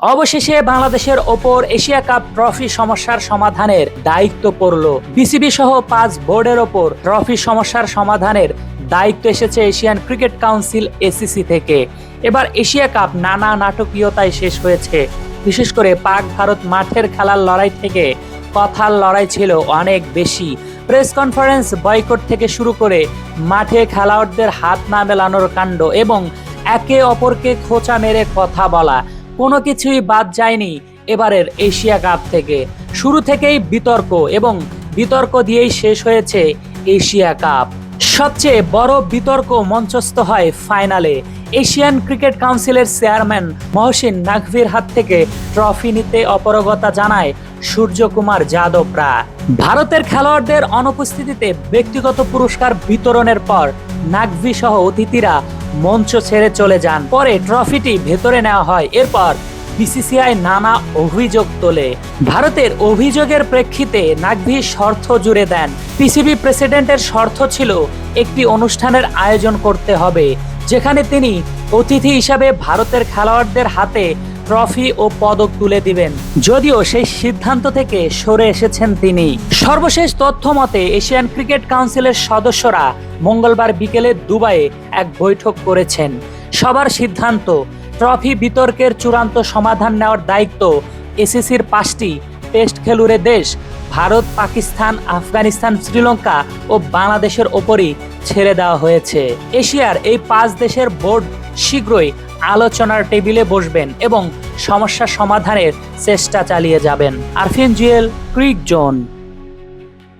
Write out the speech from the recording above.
অবশেষে বাংলাদেশের ওপর এশিয়া কাপ ট্রফি সমস্যার সমাধানের দায়িত্ব পড়ল বিসিবি সহ পাঁচ বোর্ডের ওপর ট্রফি সমস্যার সমাধানের দায়িত্ব এসেছে এশিয়ান ক্রিকেট কাউন্সিল এসিসি থেকে। এবার এশিয়া কাপ নানা নাটকীয়তায় শেষ হয়েছে। বিশেষ করে পাক ভারত মাঠের খেলার লড়াই থেকে কথার লড়াই ছিল অনেক বেশি। প্রেস কনফারেন্স বয়কট থেকে শুরু করে মাঠে খেলোয়াড়দের হাত না মেলানোর কাণ্ড এবং একে অপরকে খোঁচা মেরে কথা বলা কোনো কিছুই বাদ যায়নি এবারের এশিয়া কাপ থেকে। শুরু থেকেই বিতর্ক এবং বিতর্ক দিয়েই শেষ হয়েছে এশিয়া কাপ। সবচেয়ে বড় বিতর্ক মঞ্চস্থ হয় ফাইনালে। এশিয়ান ক্রিকেট কাউন্সিলের চেয়ারম্যান মহসিন নাকভির হাত থেকে ট্রফি নিতে অপরগতা জানায় সূর্যকুমার যাদবরা ভারতের খেলোয়াড়দের অনুপস্থিতিতে ব্যক্তিগত পুরস্কার বিতরণের পর নাকভি সহ অতিথিরা মঞ্চ ছেড়ে চলে যান। পরে ট্রফিটি ভেতরে নেওয়া হয়। এরপর বিসিসিআই নানা অভিযোগ তোলে। ভারতের অভিযোগের প্রেক্ষিতে নাকভি শর্ত জুড়ে দেন। পিসিবি প্রেসিডেন্টের শর্ত ছিল একটি অনুষ্ঠানের আয়োজন করতে হবে, যেখানে তিনি অতিথি হিসাবে ভারতের খেলোয়াড়দের হাতে ট্রফি ও পদক তুলে দিবেন। যদিও সেই সিদ্ধান্ত থেকে সরে এসেছেন তিনি। সর্বশেষ তথ্য মতে, এশিয়ান ক্রিকেট কাউন্সিলের সদস্যরা মঙ্গলবার বিকেলে দুবাইয়ে এক বৈঠক করেছেন। সবার সিদ্ধান্ত, ট্রফি বিতর্কের চূড়ান্ত সমাধান নেওয়ার দায়িত্ব এসিসির পাঁচটি টেস্ট খেলুড়ে দেশ, ভারত, পাকিস্তান, আফগানিস্তান, শ্রীলঙ্কা ও বাংলাদেশের ওপরই ছেড়ে দেওয়া হয়েছে। এশিয়ার এই পাঁচ দেশের বোর্ড শীঘ্রই আলোচনার টেবিলে বসবেন এবং সমস্যা সমাধানের চেষ্টা চালিয়ে যাবেন। Arfin Jewel Cric Zone.